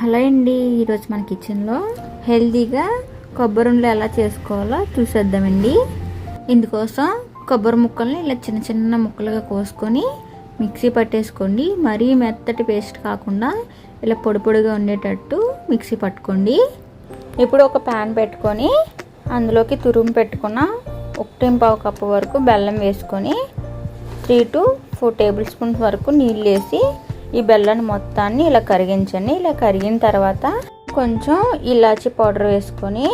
Hello అండి ఈరోజు మన కిచెన్లో హెల్తీగా కొబ్బరి ఉండలు ఎలా చేసుకోవాలో చూసేద్దామండి. ఇందుకోసం కొబ్బరి ముక్కల్ని ఇలా చిన్న చిన్న ముక్కలుగా కోసుకొని మిక్సీ పట్టేసుకోండి. మరీ మెత్తటి పేస్ట్ కాకుండా ఇలా పొడి పొడిగా ఉండేటట్టు మిక్సీ పట్టుకోండి. ఇప్పుడు ఒక ప్యాన్ పెట్టుకొని అందులోకి తురుము పెట్టుకున్న ఒకటి పావు కప్పు వరకు బెల్లం వేసుకొని three to four table spoons వరకు నీళ్ళు వేసి ఈ బెల్లాన్ని మొత్తాన్ని ఇలా కరిగించండి. ఇలా కరిగిన తర్వాత కొంచెం ఇలాచి పౌడర్ వేసుకొని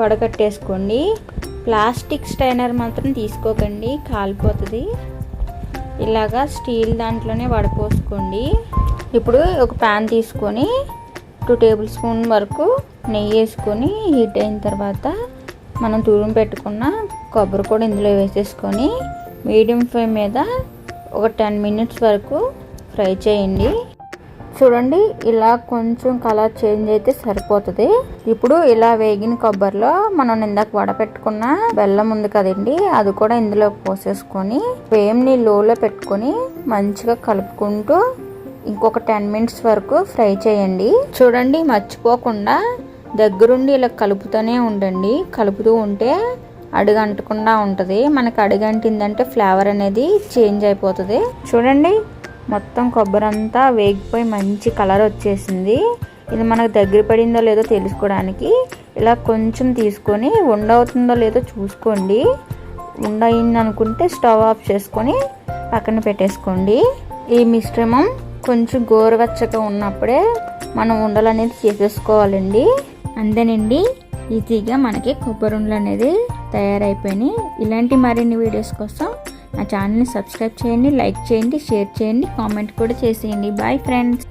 వడకట్టేసుకోండి. ప్లాస్టిక్ స్టైనర్ మాత్రం తీసుకోకండి కాలిపోతుంది. ఇలాగా స్టీల్ దాంట్లోనే వడపోసుకోండి. ఇప్పుడు ఒక ప్యాన్ తీసుకొని టూ టేబుల్ స్పూన్ వరకు నెయ్యి వేసుకొని హీట్ అయిన తర్వాత మనం దూరం పెట్టుకున్న కొబ్బరి కూడా ఇందులో వేసేసుకొని మీడియం ఫ్లేమ్ మీద ఒక టెన్ మినిట్స్ వరకు ఫ్రై చేయండి. చూడండి ఇలా కొంచెం కలర్ చేంజ్ అయితే సరిపోతుంది. ఇప్పుడు ఇలా వేగిన కొబ్బరిలో మనం ఇందాక వడపెట్టుకున్న బెల్లం ఉంది కదండి అది కూడా ఇందులో పోసేసుకొని వేమ్ని లోలో పెట్టుకొని మంచిగా కలుపుకుంటూ ఇంకొక టెన్ మినిట్స్ వరకు ఫ్రై చేయండి. చూడండి మర్చిపోకుండా దగ్గరుండి ఇలా కలుపుతూనే ఉండండి. కలుపుతూ ఉంటే అడుగంటకుండా ఉంటుంది. మనకు అడుగంటిందంటే ఫ్లేవర్ అనేది చేంజ్ అయిపోతుంది. చూడండి మొత్తం కొబ్బరి అంతా వేగిపోయి మంచి కలర్ వచ్చేసింది. ఇది మనకు దగ్గర పడిందో లేదో తెలుసుకోవడానికి. ఇలా కొంచెం తీసుకొని ఉండవుతుందో లేదో చూసుకోండి. ఉండయింది అనుకుంటే స్టవ్ ఆఫ్ చేసుకొని పక్కన పెట్టేసుకోండి. ఈ మిశ్రమం కొంచెం గోరువెచ్చగా ఉన్నప్పుడే మనం ఉండలు అనేది చేసేసుకోవాలండి. అంతేనండి. ఈజీగా మనకి కొబ్బరి ఉండలు అనేది తయారైపోయినాయి. ఇలాంటి మరిన్ని వీడియోస్ కోసం నా ఛానల్ని సబ్స్క్రైబ్ చేయండి లైక్ చేయండి షేర్ చేయండి కామెంట్ కూడా చేసేయండి. Bye friends